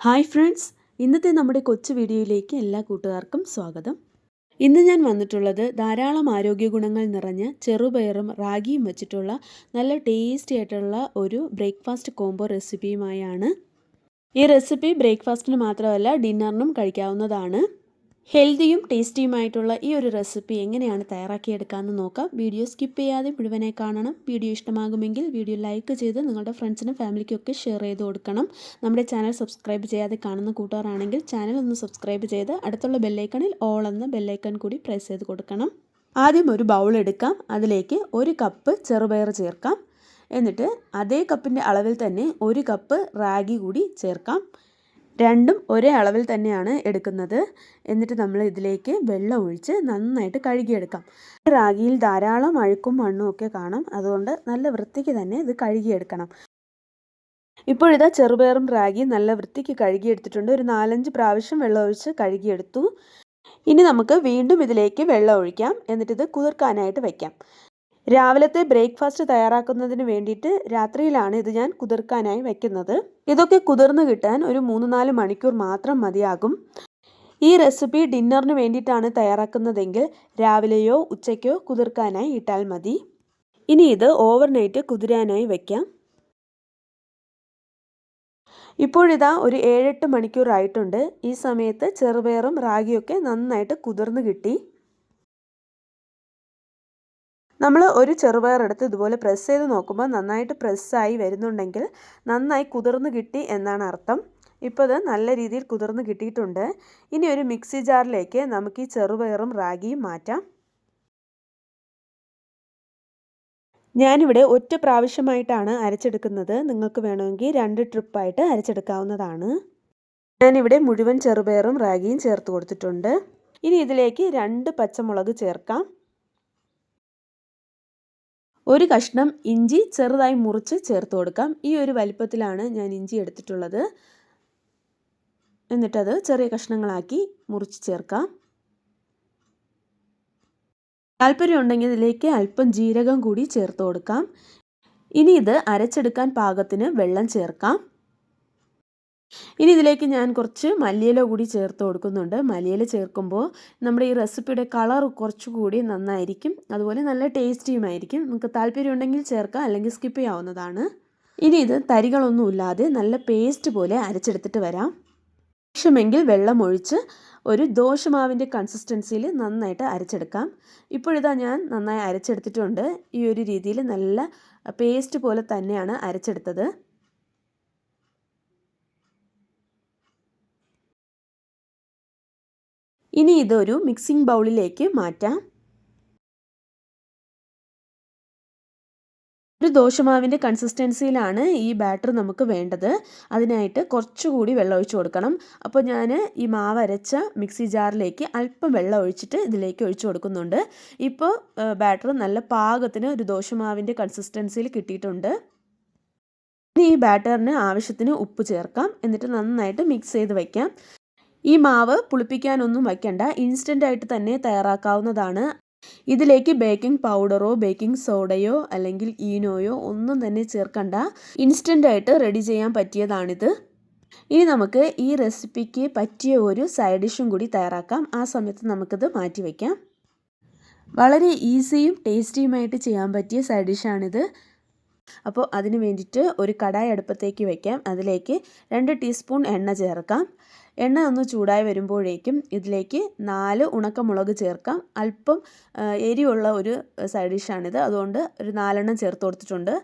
Hi friends ഇന്നത്തെ നമ്മുടെ കൊച്ചു വീഡിയോയിലേക്ക് എല്ലാ കൂട്ടുകാർക്കും സ്വാഗതം. ഇന്ന് ഞാൻ വന്നിട്ടുള്ളത് ധാരാളം ആരോഗ്യ ഗുണങ്ങൾ നിറഞ്ഞ ചെറുപയറും റാഗിയും വെച്ചിട്ടുള്ള നല്ല ടേസ്റ്റി ആയിട്ടുള്ള ഒരു ബ്രേക്ക്ഫാസ്റ്റ് കോംബോ റെസിപ്പിയുമായാണ് ഈ റെസിപ്പി ബ്രേക്ക്ഫാസ്റ്റിന് മാത്രമല്ല ഡിന്നറിനും കഴിക്കാവുന്നതാണ്. ഹെൽത്തിയും ടേസ്റ്റിയുമായിട്ടുള്ള ഈ ഒരു റെസിപ്പി എങ്ങനെയാണ് തയ്യാറാക്കിയെടുക്കാമെന്ന് നോക്കാം. വീഡിയോ സ്കിപ്പ് ചെയ്യാതെ മുഴുവനായി കാണണം. വീഡിയോ ഇഷ്ടമാകുമെങ്കിൽ വീഡിയോ ലൈക്ക് ചെയ്ത് നിങ്ങളുടെ ഫ്രണ്ട്സിനും ഫാമിലിക്കൊക്കെ ഷെയർ ചെയ്ത് കൊടുക്കണം. നമ്മുടെ ചാനൽ സബ്സ്ക്രൈബ് ചെയ്യാതെ കാണുന്ന കൂട്ടുകാരാണെങ്കിൽ ചാനൽ ഒന്ന് സബ്സ്ക്രൈബ് ചെയ്ത് അടുത്തുള്ള ബെല്ലൈക്കണിൽ ഓൾ എന്ന ബെല്ലൈക്കൺ കൂടി പ്രസ് ചെയ്ത് കൊടുക്കണം. ആദ്യം ഒരു ബൗൾ എടുക്കാം. അതിലേക്ക് ഒരു കപ്പ് ചെറുപയർ ചേർക്കാം. എന്നിട്ട് അതേ കപ്പിന്റെ അളവിൽ തന്നെ ഒരു കപ്പ് റാഗി കൂടി ചേർക്കാം. രണ്ടും ഒരേ അളവിൽ തന്നെയാണ് എടുക്കുന്നത്. എന്നിട്ട് നമ്മൾ ഇതിലേക്ക് വെള്ളം ഒഴിച്ച് നന്നായിട്ട് കഴുകിയെടുക്കാം. റാഗിയിൽ ധാരാളം അഴുക്കും മണ്ണും ഒക്കെ കാണും. അതുകൊണ്ട് നല്ല വൃത്തിക്ക് തന്നെ ഇത് കഴുകിയെടുക്കണം. ഇപ്പോഴിതാ ചെറുപയറും റാഗിയും നല്ല വൃത്തിക്ക് കഴുകിയെടുത്തിട്ടുണ്ട്. ഒരു നാലഞ്ച് പ്രാവശ്യം വെള്ളം ഒഴിച്ച് കഴുകിയെടുത്തു. ഇനി നമുക്ക് വീണ്ടും ഇതിലേക്ക് വെള്ളം ഒഴിക്കാം. എന്നിട്ടിത് കുതിർക്കാനായിട്ട് വയ്ക്കാം രാവിലത്തെ ബ്രേക്ക്ഫാസ്റ്റ് തയ്യാറാക്കുന്നതിന് വേണ്ടിയിട്ട് രാത്രിയിലാണ് ഇത് ഞാൻ കുതിർക്കാനായി വെക്കുന്നത്. ഇതൊക്കെ കുതിർന്ന് കിട്ടാൻ ഒരു മൂന്ന് നാല് മണിക്കൂർ മാത്രം മതിയാകും. ഈ റെസിപ്പി ഡിന്നറിന് വേണ്ടിയിട്ടാണ് തയ്യാറാക്കുന്നതെങ്കിൽ രാവിലെയോ ഉച്ചയ്ക്കോ കുതിർക്കാനായി ഇട്ടാൽ മതി. ഇനി ഇത് ഓവർനൈറ്റ് കുതിരാനായി വയ്ക്കാം ഇപ്പോഴിതാ ഒരു ഏഴെട്ട് മണിക്കൂർ ആയിട്ടുണ്ട് ഈ സമയത്ത് ചെറുപയറും റാഗിയൊക്കെ നന്നായിട്ട് കുതിർന്ന് കിട്ടി. നമ്മൾ ഒരു ചെറുപയർ എടുത്ത് ഇതുപോലെ പ്രസ് ചെയ്ത് നോക്കുമ്പോൾ നന്നായിട്ട് പ്രസ്സായി വരുന്നുണ്ടെങ്കിൽ നന്നായി കുതിർന്ന് കിട്ടി എന്നാണ് അർത്ഥം. ഇപ്പോൾ ഇത് നല്ല രീതിയിൽ കുതിർന്ന് കിട്ടിയിട്ടുണ്ട്. ഇനി ഒരു മിക്സി ജാറിലേക്ക് നമുക്ക് ഈ ചെറുപയറും റാഗിയും മാറ്റാം. ഞാനിവിടെ ഒറ്റ പ്രാവശ്യമായിട്ടാണ് അരച്ചെടുക്കുന്നത്. നിങ്ങൾക്ക് വേണമെങ്കിൽ രണ്ട് ട്രിപ്പായിട്ട് അരച്ചെടുക്കാവുന്നതാണ്. ഞാനിവിടെ മുഴുവൻ ചെറുപയറും റാഗിയും ചേർത്ത് കൊടുത്തിട്ടുണ്ട്. ഇനി ഇതിലേക്ക് രണ്ട് പച്ചമുളക് ചേർക്കാം. ഒരു കഷ്ണം ഇഞ്ചി ചെറുതായി മുറിച്ച് ചേർത്ത് കൊടുക്കാം. ഈ ഒരു വലിപ്പത്തിലാണ് ഞാൻ ഇഞ്ചി എടുത്തിട്ടുള്ളത്. എന്നിട്ടത് ചെറിയ കഷ്ണങ്ങളാക്കി മുറിച്ച് ചേർക്കാം. താല്പര്യം ഉണ്ടെങ്കിൽ ഇതിലേക്ക് അല്പം ജീരകം കൂടി ചേർത്ത് കൊടുക്കാം. ഇനി ഇത് അരച്ചെടുക്കാൻ പാകത്തിന് വെള്ളം ചേർക്കാം. ഇനി ഇതിലേക്ക് ഞാൻ കുറച്ച് മല്ലിയില കൂടി ചേർത്ത് കൊടുക്കുന്നുണ്ട്. മല്ലിയില ചേർക്കുമ്പോൾ നമ്മുടെ ഈ റെസിപ്പിയുടെ കളർ കുറച്ചുകൂടി നന്നായിരിക്കും. അതുപോലെ നല്ല ടേസ്റ്റിയുമായിരിക്കും. നമുക്ക് താല്പര്യം ഉണ്ടെങ്കിൽ ചേർക്കാം അല്ലെങ്കിൽ സ്കിപ്പ് ചെയ്യാവുന്നതാണ്. ഇനി ഇത് തരികളൊന്നുമില്ലാതെ നല്ല പേസ്റ്റ് പോലെ അരച്ചെടുത്തിട്ട് വരാം. ആവശ്യമെങ്കിൽ വെള്ളം ഒഴിച്ച് ഒരു ദോശമാവിന്റെ കൺസിസ്റ്റൻസിയിൽ നന്നായിട്ട് അരച്ചെടുക്കാം. ഇപ്പോഴിതാ ഞാൻ നന്നായി അരച്ചെടുത്തിട്ടുണ്ട്. ഈ ഒരു രീതിയിൽ നല്ല പേസ്റ്റ് പോലെ തന്നെയാണ് അരച്ചെടുത്തത്. ഇനി ഇതൊരു മിക്സിംഗ് ബൗളിലേക്ക് മാറ്റാം. ഒരു ദോശമാവിന്റെ കൺസിസ്റ്റൻസിയിലാണ് ഈ ബാറ്റർ നമുക്ക് വേണ്ടത്. അതിനായിട്ട് കുറച്ചുകൂടി വെള്ളം ഒഴിച്ചു കൊടുക്കണം. അപ്പോൾ ഞാൻ ഈ മാവ് അരച്ച മിക്സി ജാറിലേക്ക് അല്പം വെള്ളം ഒഴിച്ചിട്ട് ഇതിലേക്ക് ഒഴിച്ചു കൊടുക്കുന്നുണ്ട്. ഇപ്പോൾ ബാറ്റർ നല്ല പാകത്തിന് ഒരു ദോശമാവിന്റെ കൺസിസ്റ്റൻസിയിൽ കിട്ടിയിട്ടുണ്ട്. ഇനി ഈ ബാറ്ററിന് ആവശ്യത്തിന് ഉപ്പ് ചേർക്കാം. എന്നിട്ട് നന്നായിട്ട് മിക്സ് ചെയ്ത് വയ്ക്കാം. ഈ മാവ് പുളിപ്പിക്കാനൊന്നും വയ്ക്കണ്ട. ഇൻസ്റ്റന്റ് ആയിട്ട് തന്നെ തയ്യാറാക്കാവുന്നതാണ്. ഇതിലേക്ക് ബേക്കിംഗ് പൗഡറോ ബേക്കിംഗ് സോഡയോ അല്ലെങ്കിൽ ഈനോയോ ഒന്നും തന്നെ ചേർക്കണ്ട. ഇൻസ്റ്റന്റ് ആയിട്ട് റെഡി ചെയ്യാൻ പറ്റിയതാണിത്. ഇനി നമുക്ക് ഈ റെസിപ്പിക്ക് പറ്റിയ ഒരു സൈഡ് ഡിഷും കൂടി തയ്യാറാക്കാം. ആ സമയത്ത് നമുക്കിത് മാറ്റി വയ്ക്കാം. വളരെ ഈസിയും ടേസ്റ്റിയുമായിട്ട് ചെയ്യാൻ പറ്റിയ സൈഡ് ഡിഷാണിത് അപ്പോൾ അതിന് വേണ്ടിയിട്ട് ഒരു കടായി അടുപ്പത്തേക്ക് വയ്ക്കാം. അതിലേക്ക് രണ്ട് ടീസ്പൂൺ എണ്ണ ചേർക്കാം. എണ്ണ ഒന്ന് ചൂടായി വരുമ്പോഴേക്കും ഇതിലേക്ക് നാല് ഉണക്കമുളക് ചേർക്കാം. അല്പം എരിവുള്ള ഒരു സൈഡ് ഡിഷാണിത് അതുകൊണ്ട് ഒരു നാലെണ്ണം ചേർത്ത് കൊടുത്തിട്ടുണ്ട്.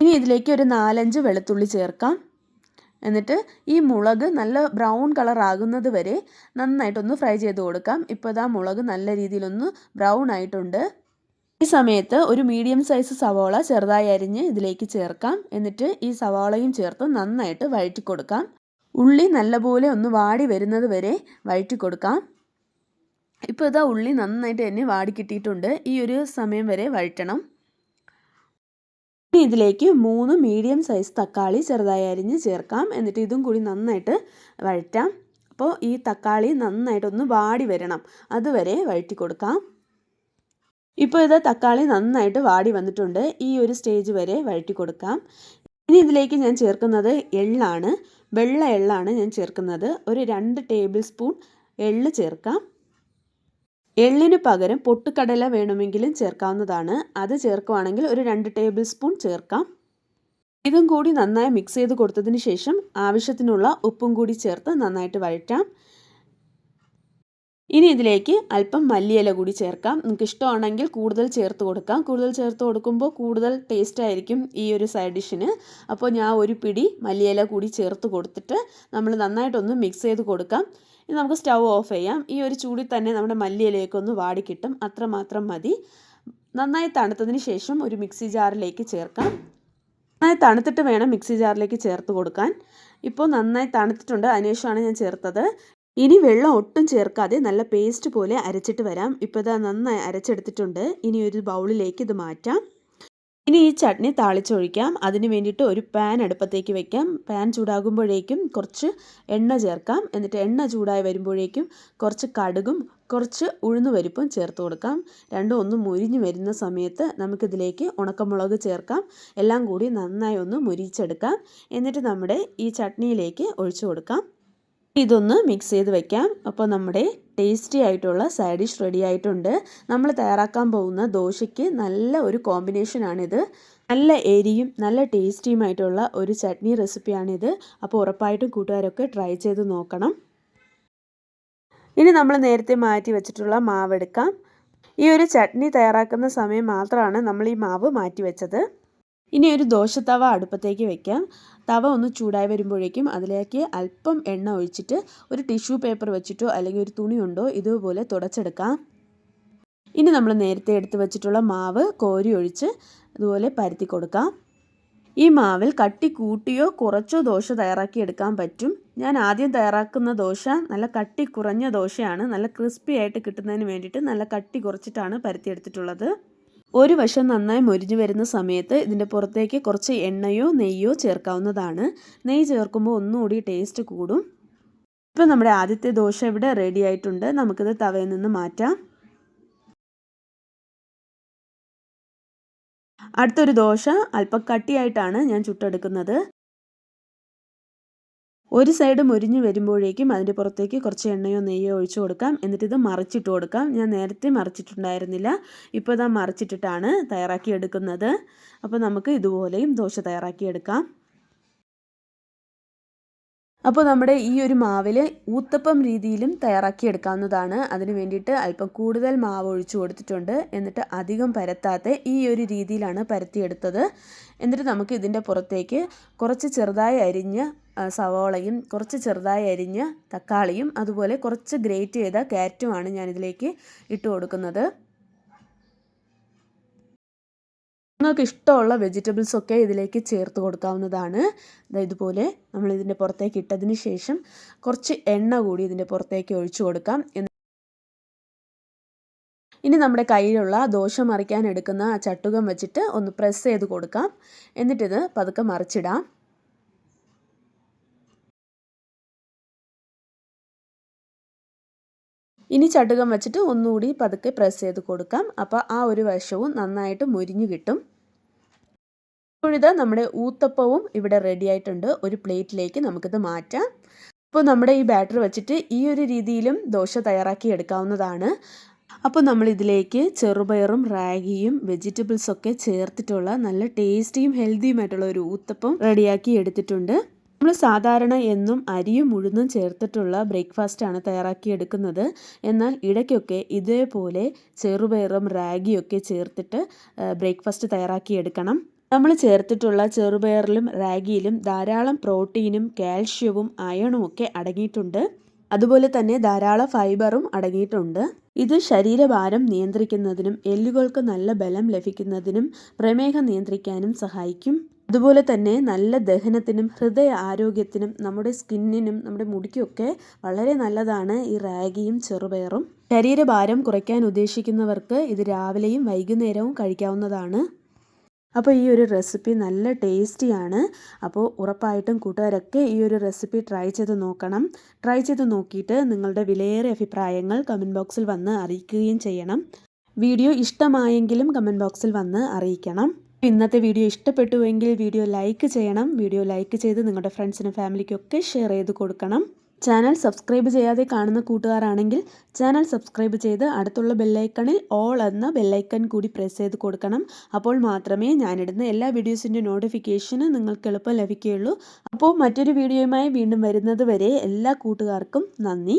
ഇനി ഇതിലേക്ക് ഒരു നാലഞ്ച് വെളുത്തുള്ളി ചേർക്കാം. എന്നിട്ട് ഈ മുളക് നല്ല ബ്രൗൺ കളർ ആകുന്നത് വരെ നന്നായിട്ടൊന്ന് ഫ്രൈ ചെയ്ത് കൊടുക്കാം. ഇപ്പോൾ ഇതാ മുളക് നല്ല രീതിയിലൊന്ന് ബ്രൗൺ ആയിട്ടുണ്ട്. ഈ സമയത്ത് ഒരു മീഡിയം സൈസ് സവാള ചെറുതായി അരിഞ്ഞ് ഇതിലേക്ക് ചേർക്കാം. എന്നിട്ട് ഈ സവാളയും ചേർത്ത് നന്നായിട്ട് വഴറ്റി കൊടുക്കാം. ഉള്ളി നല്ലപോലെ ഒന്ന് വാടി വരുന്നത് വരെ വഴറ്റി കൊടുക്കാം. ഇപ്പോൾ ഇതാ ഉള്ളി നന്നായിട്ട് തന്നെ വാടി കിട്ടിയിട്ടുണ്ട്. ഈ ഒരു സമയം വരെ വഴറ്റണം. ഇനി ഇതിലേക്ക് മൂന്ന് മീഡിയം സൈസ് തക്കാളി ചെറുതായി അരിഞ്ഞ് ചേർക്കാം. എന്നിട്ട് ഇതും കൂടി നന്നായിട്ട് വഴറ്റാം. അപ്പോൾ ഈ തക്കാളി നന്നായിട്ടൊന്ന് വാടി വരണം. അതുവരെ വഴറ്റി കൊടുക്കാം. ഇപ്പോൾ ഇത് തക്കാളി നന്നായിട്ട് വാടി വന്നിട്ടുണ്ട്. ഈ ഒരു സ്റ്റേജ് വരെ വഴറ്റി കൊടുക്കാം. ഇനി ഇതിലേക്ക് ഞാൻ ചേർക്കുന്നത് എള്ളാണ്. വെള്ള എള്ളാണ് ഞാൻ ചേർക്കുന്നത്. ഒരു രണ്ട് ടേബിൾ സ്പൂൺ എള്ള് ചേർക്കാം. എള്ളിന് പകരം പൊട്ടുകടല വേണമെങ്കിലും ചേർക്കാവുന്നതാണ്. അത് ചേർക്കുവാണെങ്കിൽ ഒരു രണ്ട് ടേബിൾ സ്പൂൺ ചേർക്കാം. ഇതും കൂടി നന്നായി മിക്സ് ചെയ്ത് കൊടുത്തതിന് ശേഷം ആവശ്യത്തിനുള്ള ഉപ്പും കൂടി ചേർത്ത് നന്നായിട്ട് വഴറ്റാം. ഇനി ഇതിലേക്ക് അല്പം മല്ലിയില കൂടി ചേർക്കാം. നിങ്ങൾക്ക് ഇഷ്ടമാണെങ്കിൽ കൂടുതൽ ചേർത്ത് കൊടുക്കാം. കൂടുതൽ ചേർത്ത് കൊടുക്കുമ്പോൾ കൂടുതൽ ടേസ്റ്റ് ആയിരിക്കും ഈ ഒരു സൈഡ് ഡിഷിന് അപ്പോൾ ഞാൻ ഒരു പിടി മല്ലിയില കൂടി ചേർത്ത് കൊടുത്തിട്ട് നമ്മൾ നന്നായിട്ടൊന്ന് മിക്സ് ചെയ്ത് കൊടുക്കാം. ഇനി നമുക്ക് സ്റ്റൗ ഓഫ് ചെയ്യാം. ഈ ഒരു ചൂടിൽ തന്നെ നമ്മുടെ മല്ലിയിലയൊക്കെ ഒന്ന് വാടിക്കിട്ടും അത്രമാത്രം മതി. നന്നായി തണുത്തതിന് ശേഷം ഒരു മിക്സി ജാറിലേക്ക് ചേർക്കാം. നന്നായി തണുത്തിട്ട് വേണം മിക്സി ജാറിലേക്ക് ചേർത്ത് കൊടുക്കാൻ. ഇപ്പോൾ നന്നായി തണുത്തിട്ടുണ്ട്. അതിനുശേഷമാണ് ഞാൻ ചേർത്തത്. ഇനി വെള്ളം ഒട്ടും ചേർക്കാതെ നല്ല പേസ്റ്റ് പോലെ അരച്ചിട്ട് വരാം. ഇപ്പോൾ ഇതാ നന്നായി അരച്ചെടുത്തിട്ടുണ്ട്. ഇനി ഒരു ബൗളിലേക്ക് ഇത് മാറ്റാം. ഇനി ഈ ചട്നി താളിച്ചൊഴിക്കാം. അതിന് വേണ്ടിയിട്ട് ഒരു പാൻ അടുപ്പത്തേക്ക് വെക്കാം. പാൻ ചൂടാകുമ്പോഴേക്കും കുറച്ച് എണ്ണ ചേർക്കാം. എന്നിട്ട് എണ്ണ ചൂടായി വരുമ്പോഴേക്കും കുറച്ച് കടുകും കുറച്ച് ഉഴുന്നുപരിപ്പും ചേർത്ത് കൊടുക്കാം. രണ്ടും ഒന്ന് മുരിഞ്ഞ് വരുന്ന സമയത്ത് നമുക്കിതിലേക്ക് ഉണക്കമുളക് ചേർക്കാം. എല്ലാം കൂടി നന്നായി ഒന്ന് മുരിച്ചെടുക്കാം. എന്നിട്ട് നമ്മുടെ ഈ ചട്നിയിലേക്ക് ഒഴിച്ചു കൊടുക്കാം. ഇതൊന്ന് മിക്സ് ചെയ്ത് വെക്കാം. അപ്പോൾ നമ്മുടെ ടേസ്റ്റി ആയിട്ടുള്ള സൈഡ് ഡിഷ് റെഡി ആയിട്ടുണ്ട്. നമ്മൾ തയ്യാറാക്കാൻ പോകുന്ന ദോശയ്ക്ക് നല്ല ഒരു കോമ്പിനേഷനാണിത് നല്ല എരിയും നല്ല ടേസ്റ്റിയുമായിട്ടുള്ള ഒരു ചട്നി റെസിപ്പിയാണിത് അപ്പോൾ ഉറപ്പായിട്ടും കൂട്ടുകാരൊക്കെ ട്രൈ ചെയ്ത് നോക്കണം. ഇനി നമ്മൾ നേരത്തെ മാറ്റി വെച്ചിട്ടുള്ള മാവ് എടുക്കാം. ഈ ഒരു ചട്നി തയ്യാറാക്കുന്ന സമയം മാത്രമാണ് നമ്മൾ ഈ മാവ് മാറ്റി വെച്ചത്. ഇനി ഒരു ദോശത്തവ അടുപ്പത്തേക്ക് വെക്കാം. തവ ഒന്ന് ചൂടായി വരുമ്പോഴേക്കും അതിലേക്ക് അല്പം എണ്ണ ഒഴിച്ചിട്ട് ഒരു ടിഷ്യൂ പേപ്പർ വെച്ചിട്ടോ അല്ലെങ്കിൽ ഒരു തുണി ഉണ്ടോ ഇതുപോലെ തുടച്ചെടുക്കാം. ഇനി നമ്മൾ നേരത്തെ എടുത്ത് വെച്ചിട്ടുള്ള മാവ് കോരി ഒഴിച്ച് അതുപോലെ പരത്തി കൊടുക്കാം. ഈ മാവിൽ കട്ടി കൂട്ടിയോ കുറച്ചോ ദോശ തയ്യാറാക്കി എടുക്കാൻ പറ്റും. ഞാൻ ആദ്യം തയ്യാറാക്കുന്ന ദോശ നല്ല കട്ടി കുറഞ്ഞ ദോശയാണ്. നല്ല ക്രിസ്പി ആയിട്ട് കിട്ടുന്നതിന് വേണ്ടിയിട്ട് നല്ല കട്ടി കുറച്ചിട്ടാണ് പരത്തിയെടുത്തിട്ടുള്ളത്. ഒരു വശം നന്നായി മൊരിഞ്ഞു വരുന്ന സമയത്ത് ഇതിന്റെ പുറത്തേക്ക് കുറച്ച് എണ്ണയോ നെയ്യോ ചേർക്കാവുന്നതാണ്. നെയ്യ് ചേർക്കുമ്പോൾ ഒന്നുകൂടി ടേസ്റ്റ് കൂടും. ഇപ്പോൾ നമ്മുടെ ആദ്യത്തെ ദോശ ഇവിടെ റെഡി ആയിട്ടുണ്ട്. നമുക്കിത് തവയിൽ നിന്ന് മാറ്റാം. അടുത്തൊരു ദോശ അല്പം കട്ടിയായിട്ടാണ് ഞാൻ ചുട്ടെടുക്കുന്നത്. ഒരു സൈഡ് മുരിഞ്ഞ് വരുമ്പോഴേക്കും അതിന്റെ പുറത്തേക്ക് കുറച്ച് എണ്ണയോ നെയ്യോ ഒഴിച്ചു കൊടുക്കാം. എന്നിട്ട് ഇത് മറിച്ചിട്ട് കൊടുക്കാം. ഞാൻ നേരത്തെ മറിച്ചിട്ടുണ്ടായിരുന്നില്ല. ഇപ്പോൾ ഇതാ മറിച്ചിട്ടിട്ടാണ് തയ്യാറാക്കി എടുക്കുന്നത്. അപ്പോൾ നമുക്ക് ഇതുപോലെയും ദോശ തയ്യാറാക്കിയെടുക്കാം അപ്പോൾ നമ്മുടെ ഈ ഒരു മാവിൽ ഊത്തപ്പം രീതിയിലും തയ്യാറാക്കിയെടുക്കാവുന്നതാണ് അതിന് വേണ്ടിയിട്ട് അല്പം കൂടുതൽ മാവ് ഒഴിച്ചു കൊടുത്തിട്ടുണ്ട്. എന്നിട്ട് അധികം പരത്താത്ത ഈ ഒരു രീതിയിലാണ് പരത്തിയെടുത്തത്. എന്നിട്ട് നമുക്ക് ഇതിന്റെ പുറത്തേക്ക് കുറച്ച് ചെറുതായി അരിഞ്ഞ സവോളയും കുറച്ച് ചെറുതായി അരിഞ്ഞ തക്കാളിയും അതുപോലെ കുറച്ച് ഗ്രേറ്റ് ചെയ്ത ക്യാരറ്റുമാണ് ഞാനിതിലേക്ക് ഇട്ട് കൊടുക്കുന്നത്. നിങ്ങൾക്ക് ഇഷ്ടമുള്ള വെജിറ്റബിൾസ് ഒക്കെ ഇതിലേക്ക് ചേർത്ത് കൊടുക്കാവുന്നതാണ്. ഇതുപോലെ നമ്മൾ ഇതിന്റെ പുറത്തേക്ക് ഇട്ടതിന് ശേഷം കുറച്ച് എണ്ണ കൂടി ഇതിന്റെ പുറത്തേക്ക് ഒഴിച്ചു കൊടുക്കാം. ഇനി നമ്മുടെ കയ്യിലുള്ള ദോശ മറിക്കാൻ എടുക്കുന്ന ആ ചട്ടുകം വെച്ചിട്ട് ഒന്ന് പ്രസ് ചെയ്ത് കൊടുക്കാം. എന്നിട്ടിത് പതുക്കെ മറിച്ചിടാം. ഇനി ചട്ടുകം വെച്ചിട്ട് ഒന്നുകൂടി പതുക്കെ പ്രസ് ചെയ്ത് കൊടുക്കാം. അപ്പോൾ ആ ഒരു വശവും നന്നായിട്ട് മുരിഞ്ഞു കിട്ടും. ഇപ്പോഴിത് നമ്മുടെ ഊത്തപ്പവും ഇവിടെ റെഡി ആയിട്ടുണ്ട്. ഒരു പ്ലേറ്റിലേക്ക് നമുക്കിത് മാറ്റാം. അപ്പോൾ നമ്മുടെ ഈ ബാറ്റർ വെച്ചിട്ട് ഈ ഒരു രീതിയിലും ദോശ തയ്യാറാക്കി എടുക്കാവുന്നതാണ്. അപ്പോൾ നമ്മൾ ഇതിലേക്ക് ചെറുപയറും റാഗിയും വെജിറ്റബിൾസൊക്കെ ചേർത്തിട്ടുള്ള നല്ല ടേസ്റ്റിയും ഹെൽത്തിയുമായിട്ടുള്ള ഒരു ഊത്തപ്പം റെഡിയാക്കി എടുത്തിട്ടുണ്ട്. നമ്മൾ സാധാരണ എന്നും അരിയും ഉഴുന്നും ചേർത്തിട്ടുള്ള ബ്രേക്ക്ഫാസ്റ്റാണ് തയ്യാറാക്കി എടുക്കുന്നത്. എന്നാൽ ഇടയ്ക്കൊക്കെ ഇതേപോലെ ചെറുപയറും റാഗിയൊക്കെ ചേർത്തിട്ട് ബ്രേക്ക്ഫാസ്റ്റ് തയ്യാറാക്കി എടുക്കണം. നമ്മൾ ചേർത്തിട്ടുള്ള ചെറുപയറിലും റാഗിയിലും ധാരാളം പ്രോട്ടീനും കാൽഷ്യവും അയണും ഒക്കെ അടങ്ങിയിട്ടുണ്ട്. അതുപോലെ തന്നെ ധാരാളം ഫൈബറും അടങ്ങിയിട്ടുണ്ട്. ഇത് ശരീരഭാരം നിയന്ത്രിക്കുന്നതിനും എല്ലുകൾക്ക് നല്ല ബലം ലഭിക്കുന്നതിനും പ്രമേഹം നിയന്ത്രിക്കാനും സഹായിക്കും. അതുപോലെ തന്നെ നല്ല ദഹനത്തിനും ഹൃദയ ആരോഗ്യത്തിനും നമ്മുടെ സ്കിന്നിനും നമ്മുടെ മുടിക്കുമൊക്കെ വളരെ നല്ലതാണ് ഈ റാഗിയും ചെറുപയറും. ശരീരഭാരം കുറയ്ക്കാൻ ഉദ്ദേശിക്കുന്നവർക്ക് ഇത് രാവിലെയും വൈകുന്നേരവും കഴിക്കാവുന്നതാണ്. അപ്പോൾ ഈ ഒരു റെസിപ്പി നല്ല ടേസ്റ്റിയാണ്. അപ്പോൾ ഉറപ്പായിട്ടും കൂട്ടുകാരൊക്കെ ഈ ഒരു റെസിപ്പി ട്രൈ ചെയ്ത് നോക്കണം. ട്രൈ ചെയ്ത് നോക്കിയിട്ട് നിങ്ങളുടെ വിലയേറെ അഭിപ്രായങ്ങൾ കമന്റ് ബോക്സിൽ വന്ന് അറിയിക്കുകയും ചെയ്യണം. വീഡിയോ ഇഷ്ടമായെങ്കിലും കമന്റ് ബോക്സിൽ വന്ന് അറിയിക്കണം. ഇന്നത്തെ വീഡിയോ ഇഷ്ടപ്പെട്ടുവെങ്കിൽ വീഡിയോ ലൈക്ക് ചെയ്യണം. വീഡിയോ ലൈക്ക് ചെയ്ത് നിങ്ങളുടെ ഫ്രണ്ട്സിനും ഫാമിലിക്കൊക്കെ ഷെയർ ചെയ്ത് കൊടുക്കണം. ചാനൽ സബ്സ്ക്രൈബ് ചെയ്യാതെ കാണുന്ന കൂട്ടുകാരാണെങ്കിൽ ചാനൽ സബ്സ്ക്രൈബ് ചെയ്ത് അടുത്തുള്ള ബെല്ലൈക്കണിൽ ഓൾ എന്ന ബെല്ലൈക്കൺ കൂടി പ്രസ് ചെയ്ത് കൊടുക്കണം. അപ്പോൾ മാത്രമേ ഞാനിടുന്ന എല്ലാ വീഡിയോസിന്റെ നോട്ടിഫിക്കേഷന് നിങ്ങൾക്ക് എളുപ്പം ലഭിക്കുകയുള്ളൂ. അപ്പോൾ മറ്റൊരു വീഡിയോയുമായി വീണ്ടും വരുന്നത് വരെ എല്ലാ കൂട്ടുകാർക്കും നന്ദി.